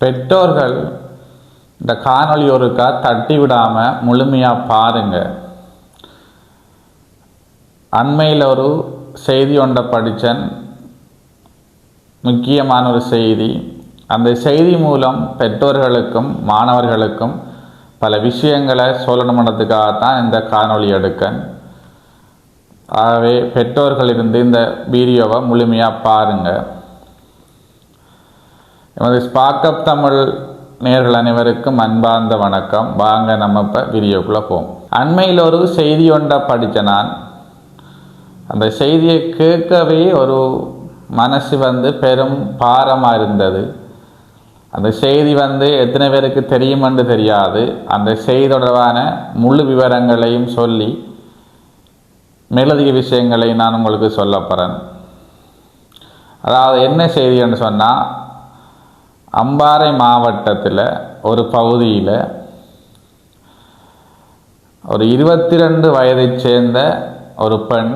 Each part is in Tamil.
பெற்றோர்கள் இந்த காணொளி ஒருக்கா தட்டி விடாமல் முழுமையாக பாருங்கள் அண்மையில் ஒரு செய்தி ஒன்றை படித்தேன் முக்கியமான ஒரு செய்தி. அந்த செய்தி மூலம் பெற்றோர்களுக்கும் மாணவர்களுக்கும் பல விஷயங்களை சொல்லணுமன்றதுக்காகத்தான் இந்த காணொளி எடுக்கேன். ஆகவே பெற்றோர்கள் இருந்து இந்த வீடியோவை முழுமையாக பாருங்கள் எமது ஸ்பாக்கப் தமிழ் நேர்கள் அனைவருக்கும் அன்பார்ந்த வணக்கம். வாங்க நம்ம இப்போ வீடியோக்குள்ளே போவோம். அண்மையில் ஒரு செய்தி ஒன்றை படித்த நான். அந்த செய்தியை கேட்கவே ஒரு மனசு வந்து பெரும் பாரமாக இருந்தது. அந்த செய்தி வந்து எத்தனை பேருக்கு தெரியுமென்று தெரியாது. அந்த செய்தி தொடர்பான முழு விவரங்களையும் சொல்லி மேலதிக விஷயங்களை நான் உங்களுக்கு சொல்ல போகிறேன் அதாவது என்ன செய்தி என்று சொன்னால் அம்பாறை மாவட்டத்தில் ஒரு பகுதியில் ஒரு இருபத்தி ரெண்டு வயதைச் சேர்ந்த ஒரு பெண்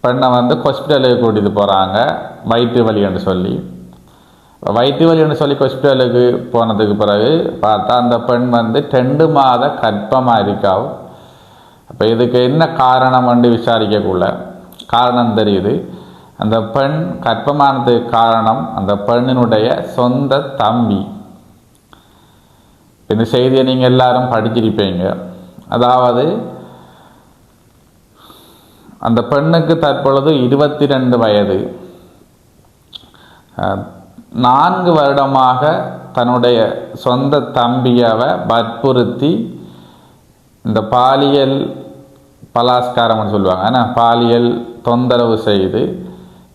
பெண்ணை வந்து ஹாஸ்பிட்டலுக்கு கூட்டிகிட்டு போகிறாங்க வயிற்று வலி என்று சொல்லி. வயிற்று வலி என்று சொல்லி ஹாஸ்பிட்டலுக்கு போனதுக்கு பிறகு பார்த்தா அந்த பெண் வந்து ரெண்டு மாத கர்ப்பமாக இருக்காவும் அப்போ இதுக்கு என்ன காரணம் என்று விசாரிக்கக்குள்ள. காரணம் தெரியுது. அந்த பெண் கர்ப்பமானதுக்கு காரணம் அந்த பெண்ணினுடைய சொந்த தம்பி. இந்த செய்தியை நீங்கள் எல்லாரும் படிச்சிருப்பீங்க. அதாவது அந்த பெண்ணுக்கு தற்பொழுது இருபத்தி ரெண்டு வயது நான்கு வருடமாக தன்னுடைய சொந்த தம்பியவை வற்புறுத்தி இந்த பாலியல் பலாஸ்காரம்னு சொல்லுவாங்க ஆனால் பாலியல் தொந்தரவு செய்து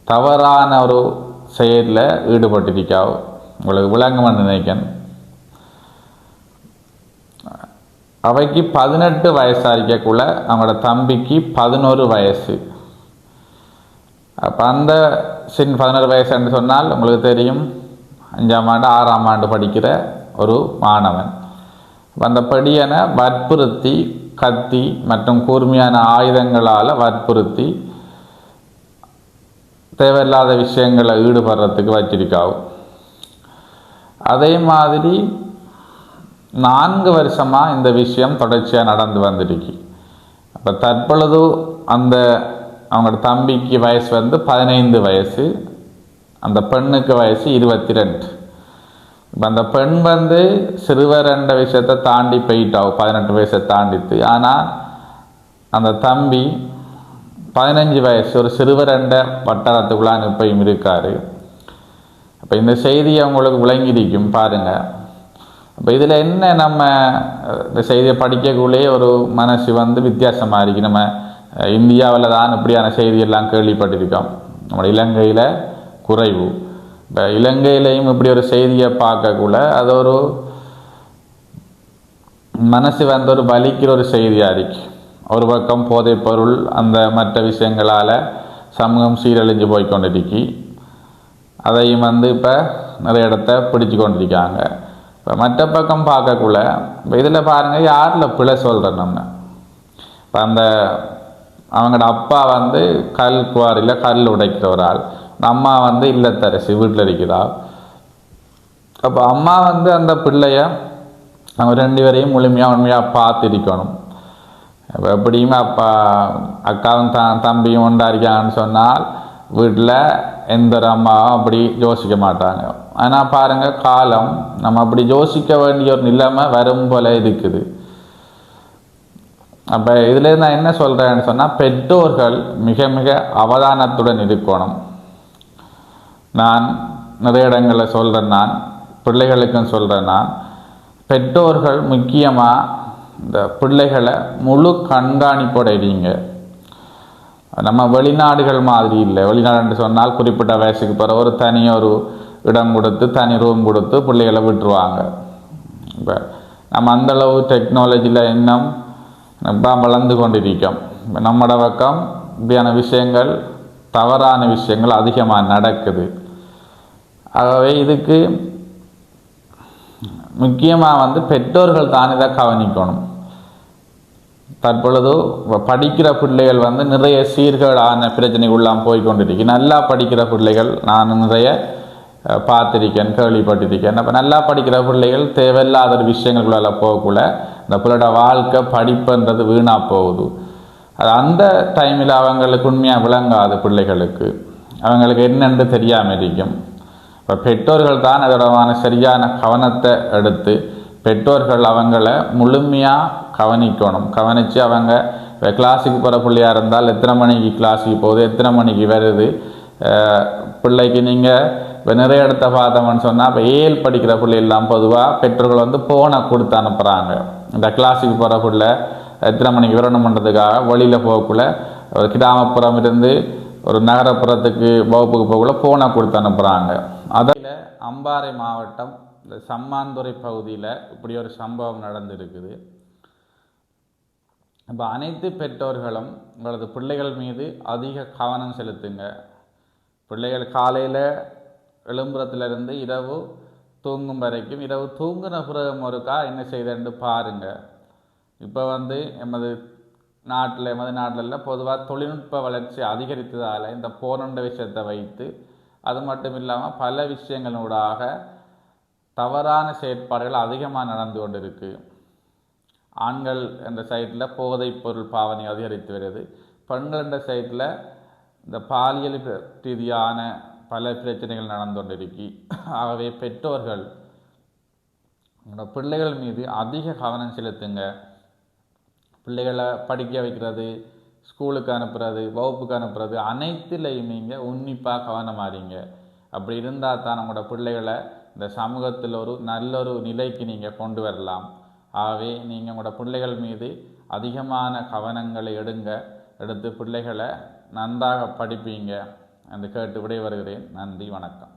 தவறான ஒரு செயலில் ஈடுபட்டிருக்காவோ. உங்களுக்கு விளங்குமென்னு நினைக்கிறேன். அவைக்கு பதினெட்டு வயசாக இருக்கக்குள்ள அவங்களோட தம்பிக்கு பதினோரு வயசு. அப்போ அந்த சின் பதினோரு வயசுன்னு சொன்னால் உங்களுக்கு தெரியும். அஞ்சாம் ஆண்டு ஆறாம் ஆண்டு படிக்கிற ஒரு மாணவன். அந்த படியனை வற்புறுத்தி கத்தி மற்றும் கூர்மையான ஆயுதங்களால் வற்புறுத்தி தேவையில்லாத விஷயங்களை ஈடுபடுறதுக்கு வச்சிருக்காவும் அதே மாதிரி நான்கு வருஷமாக இந்த விஷயம் தொடர்ச்சியாக நடந்து வந்துருக்கு அப்போ தற்பொழுது அந்த அவங்களோட தம்பிக்கு வயசு வந்து பதினைந்து வயசு அந்த பெண்ணுக்கு வயசு இருபத்தி ரெண்டு இப்போ அந்த பெண் வந்து சிறுவர் என்ற விஷயத்தை தாண்டி போயிட்டாவும் பதினெட்டு வயசை தாண்டித்து ஆனால் அந்த தம்பி பதினஞ்சு வயசு ஒரு சிறுவர் என்ற வட்டாரத்துக்குள்ளான் இப்பையும் இருக்கார். அப்போ இந்த செய்தியை அவங்களுக்கு விளங்கியிருக்கும் பாருங்கள் அப்போ இதில் என்ன நம்ம இந்த செய்தியை படிக்கக்குள்ளேயே ஒரு மனசு வந்து வித்தியாசமாக இருக்குது நம்ம இந்தியாவில் தான் இப்படியான செய்தியெல்லாம் கேள்விப்பட்டிருக்கோம். நம்ம இலங்கையில் குறைவு. இப்போ இலங்கையிலையும் இப்படி ஒரு செய்தியை பார்க்கக்குள்ள அது ஒரு மனசு வந்து ஒரு வலிக்கிற ஒரு செய்தியாக இருக்குது ஒரு பக்கம் போதை பொருள் அந்த மற்ற விஷயங்களால் சமூகம் சீரழிஞ்சு போய் கொண்டிருக்கி அதையும் வந்து இப்போ நிறைய இடத்த பிடிச்சு கொண்டிருக்காங்க. இப்போ மற்ற பக்கம் பார்க்கக்குள்ள இப்போ இதில் பாருங்கள் யாரில் பிழை சொல்கிறோம் நம்ம இப்போ அந்த அவங்களோட அப்பா வந்து கல் குவாரியில் கல் உடைக்கிற ஒரு ஆள். அம்மா வந்து இல்லத்தரசி வீட்டில் இருக்கிறாள் அப்போ அம்மா வந்து அந்த பிள்ளைய அவங்க ரெண்டு பேரையும் முழுமையாக உண்மையாக பார்த்திருக்கணும். இப்போ எப்படியுமே அப்பா அக்காவும் த தம்பியும் உண்டாரிக்காங்கன்னு சொன்னால் வீட்டில் எந்த ஒரு அம்மாவும் அப்படி யோசிக்க மாட்டாங்க. ஆனால் பாருங்கள் காலம். நம்ம அப்படி யோசிக்க வேண்டிய ஒரு நிலைமை வரும் போல இருக்குது. அப்போ இதில் நான் என்ன சொல்கிறேன்னு சொன்னால் பெற்றோர்கள் மிக மிக அவதானத்துடன் இருக்கணும். நான் நிறைய இடங்களில் சொல்கிறேன் நான் பிள்ளைகளுக்கும் சொல்கிறேன் நான் பெற்றோர்கள் முக்கியமாக இந்த பிள்ளைகளை முழு கண்காணிப்போட இருங்க நம்ம வெளிநாடுகள் மாதிரி இல்லை. வெளிநாடுன்னு சொன்னால் குறிப்பிட்ட வயசுக்கு பிறகு ஒரு தனி ஒரு இடம் கொடுத்து தனி ரூம் கொடுத்து பிள்ளைகளை விட்டுருவாங்க. இப்போ நம்ம அந்தளவு டெக்னாலஜியில் இன்னும் இப்போ வளர்ந்து கொண்டிருக்கோம். இப்போ நம்மளோட பக்கம் இப்படியான விஷயங்கள் தவறான விஷயங்கள் அதிகமாக நடக்குது. ஆகவே இதுக்கு முக்கியமாக வந்து பெற்றோர்கள் தான் இதை கவனிக்கணும். தற்பொழுது படிக்கிற பிள்ளைகள் வந்து நிறைய சீர்கேடான பிரச்சனைக்குள்ளாம் போய் கொண்டிருக்கு நல்லா படிக்கிற பிள்ளைகள் நான் நிறைய பார்த்துருக்கேன் பார்த்திருக்கேன் கேள்விப்பட்டிருக்கேன். அப்போ நல்லா படிக்கிற பிள்ளைகள் தேவையில்லாத ஒரு விஷயங்களுக்குள்ள போகக்குள்ள இந்த பிள்ளையோட வாழ்க்கை படிப்புன்றது வீணாக போகுது. அது அந்த டைமில் அவங்களுக்கு உண்மையாக விளங்காது பிள்ளைகளுக்கு. அவங்களுக்கு என்னென்று தெரியாமல் இருக்கும். இப்போ பெற்றோர்கள் தான் அதோடமான சரியான கவனத்தை எடுத்து பெற்றோர்கள் அவங்கள முழுமையாக கவனிக்கணும். கவனித்து அவங்க இப்போ கிளாஸுக்கு போகிற பிள்ளையாக இருந்தால் எத்தனை மணிக்கு கிளாஸுக்கு போகுது எத்தனை மணிக்கு வருது? பிள்ளைக்கு நீங்கள் இப்போ நிறைய இடத்த பார்த்தோம்னு சொன்னால் இப்போ ஏழு படிக்கிற பிள்ளைகள்லாம் பொதுவாக பெற்றோர்கள் வந்து ஃபோனை கொடுத்து அனுப்புகிறாங்க இந்த கிளாஸுக்கு போகிற பிள்ளை எத்தனை மணிக்கு வரணுன்றதுக்காக வழியில் போகக்குள்ள ஒரு கிராமப்புறம் இருந்து ஒரு நகரப்புறத்துக்கு வகுப்புக்கு போகக்குள்ள ஃபோனை கொடுத்து அனுப்புகிறாங்க அதில் அம்பாறை மாவட்டம் இந்த சம்மாந்துறை பகுதியில் இப்படி ஒரு சம்பவம் நடந்திருக்குது. இப்போ அனைத்து பெற்றோர்களும் உங்களது பிள்ளைகள் மீது அதிக கவனம் செலுத்துங்க. பிள்ளைகள் காலையில் எழும்புறத்துலேருந்து இரவு தூங்கும் வரைக்கும் இரவு தூங்குன பிறகு ஒருக்கா என்ன செய்தேன்னு பாருங்க. இப்போ வந்து எமது நாட்டில் எமது நாட்டில் பொதுவாக தொழில்நுட்ப வளர்ச்சி அதிகரித்ததால் இந்த போனண்ட விஷயத்தை வைத்து அது மட்டும் இல்லாமல் பல விஷயங்களூடாக தவறான செயற்பாடுகள் அதிகமாக நடந்து கொண்டு இருக்குது ஆண்கள் என்ற சைட்டில் போதைப் பொருள் பாவனை அதிகரித்து வருது. பெண்கள் என்ற சைட்டில் இந்த பாலியல் ரீதியான பல பிரச்சனைகள் நடந்து கொண்டிருக்கு. ஆகவே பெற்றோர்கள் உங்களோட பிள்ளைகள் மீது அதிக கவனம் செலுத்துங்க. பிள்ளைகளை படிக்க வைக்கிறது ஸ்கூலுக்கு அனுப்புறது வகுப்புக்கு அனுப்புறது அனைத்துலேயும் நீங்கள் உன்னிப்பாக கவனமாறீங்க. அப்படி இருந்தால் தான் நம்மளோட பிள்ளைகளை இந்த சமூகத்தில் ஒரு நல்ல ஒரு நிலைக்கு நீங்கள் கொண்டு வரலாம். ஆகவே நீங்கள் உங்களோட பிள்ளைகள் மீது அதிகமான கவனங்களை எடுங்க. எடுத்து பிள்ளைகளை நன்றாக படிப்பீங்க. என்று கேட்டு விடை வருகிறேன் நன்றி. வணக்கம்.